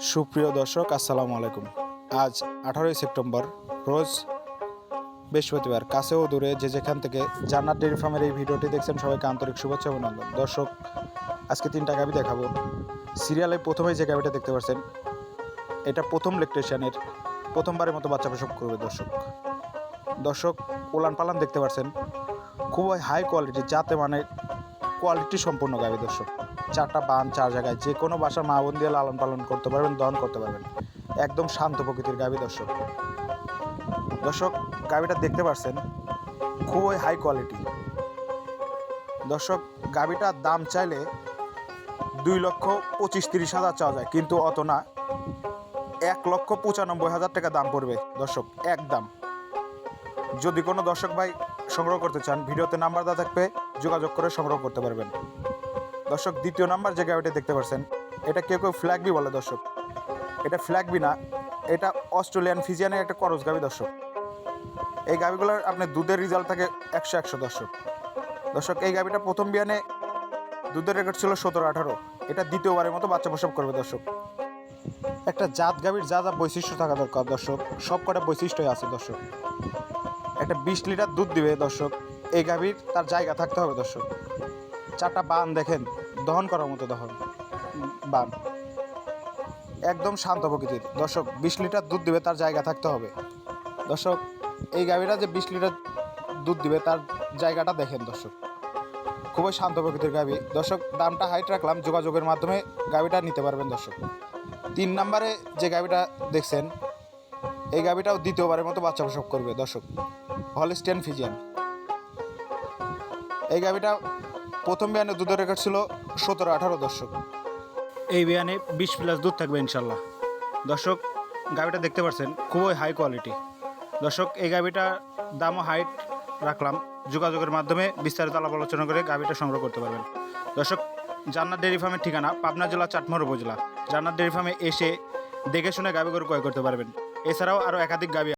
সুপ্রিয় দর্শক, আসসালামু আলাইকুম। আজ আঠারোই সেপ্টেম্বর, রোজ বৃহস্পতিবার। কাছে ও দূরে যে যেখান থেকে জান্নাত ডেয়ারি ফার্মের এই ভিডিওটি দেখছেন, সবাইকে আন্তরিক শুভেচ্ছা অভিনন্দন। দর্শক, আজকে তিনটা গাবি দেখাবো। সিরিয়ালে প্রথমেই যে গাবিটা দেখতে পাচ্ছেন, এটা প্রথম ইলেকট্রিশিয়ানের প্রথমবারের মতো বাচ্চা প্রসব করবে দর্শক। দর্শক ওলান পালান দেখতে পাচ্ছেন, খুবই হাই কোয়ালিটি যাতে মানে কোয়ালিটি সম্পূর্ণ গাবি দর্শক। চারটা বান, চার জায়গায় যে কোনো বাসার মা বোন দিয়ে লালন পালন করতে পারবেন, দহন করতে পারবেন। একদম শান্ত প্রকৃতির গাবি দর্শক। দর্শক, গাবিটা দেখতে পাচ্ছেন খুবই হাই কোয়ালিটি দর্শক, গাবিটার দাম চাইলে দুই লক্ষ পঁচিশ তিরিশ হাজার চাওয়া যায়, কিন্তু অত না। এক লক্ষ পঁচানব্বই হাজার টাকা দাম পড়বে দর্শক এক দাম যদি কোনো দর্শক ভাই সংগ্রহ করতে চান, ভিডিওতে নাম্বার দেওয়া থাকবে, যোগাযোগ করে সংগ্রহ করতে পারবেন। দর্শক, দ্বিতীয় নাম্বার যে গাড়িটা দেখতে পাচ্ছেন, এটা কেউ কেউ ফ্ল্যাগবি বলে দর্শক। এটা ফ্ল্যাগবি না, এটা অস্ট্রেলিয়ান ফিজিয়ানের একটা করজ গাবি দর্শক। এই গাবিগুলোর আপনার দুধের রেজাল্ট থাকে একশো একশো দর্শক। দর্শক, এই গাবিটা প্রথম বিয়ানে দুধের রেকর্ড ছিল সতেরো আঠারো। এটা দ্বিতীয়বারের মতো বাচ্চা প্রসব করবে দর্শক। একটা জাত গাভীর যা যা বৈশিষ্ট্য থাকা দরকার দর্শক সব কটা বৈশিষ্ট্যই আছে দর্শক। একটা বিশ লিটার দুধ দিবে দর্শক। এই গাভীর তার জায়গা থাকতে হবে দর্শক। চারটা বান দেখেন, দহন করার মতো দহন, বান। একদম শান্ত প্রকৃতির। দর্শক, বিশ লিটার দুধ দিবে, তার জায়গা থাকতে হবে। দর্শক, এই গাভীরা যে বিশ লিটার দুধ দিবে, তার জায়গাটা দেখেন দর্শক। খুবই শান্ত প্রকৃতির গাভী। দর্শক, দামটা হাইট রাখলাম, যোগাযোগের মাধ্যমে গাভীটা নিতে পারবেন দর্শক। তিন নম্বরে যে গাভীটা দেখছেন এই গাভীটাও দ্বিতীয়বারের মতো বাচ্চা প্রসব করবে, দর্শক। Holstein Friesian. এই গাভীটা প্রথম বিয়ানে দুধের রেকর্ড ছিল সতেরো আঠারো দর্শক। এই বিয়ানে বিশ প্লাস দুধ থাকবে, ইনশাল্লাহ। দর্শক গাভীটা দেখতে পাচ্ছেন খুবই হাই কোয়ালিটি দর্শক, এই গাভীটার দামও হাইট রাখলাম যোগাযোগের মাধ্যমে বিস্তারিত আলাপ আলোচনা করে গাভীটা সংগ্রহ করতে পারবেন। দর্শক, জান্নাত ডেয়ারি ফার্মের ঠিকানা পাবনা জেলা, চাটমোহর উপজেলা। জান্নাত ডেয়ারি ফার্মে এসে দেখে শুনে গাভী গরু ক্রয় করতে পারবেন। এছাড়াও আরও একাধিক গাভী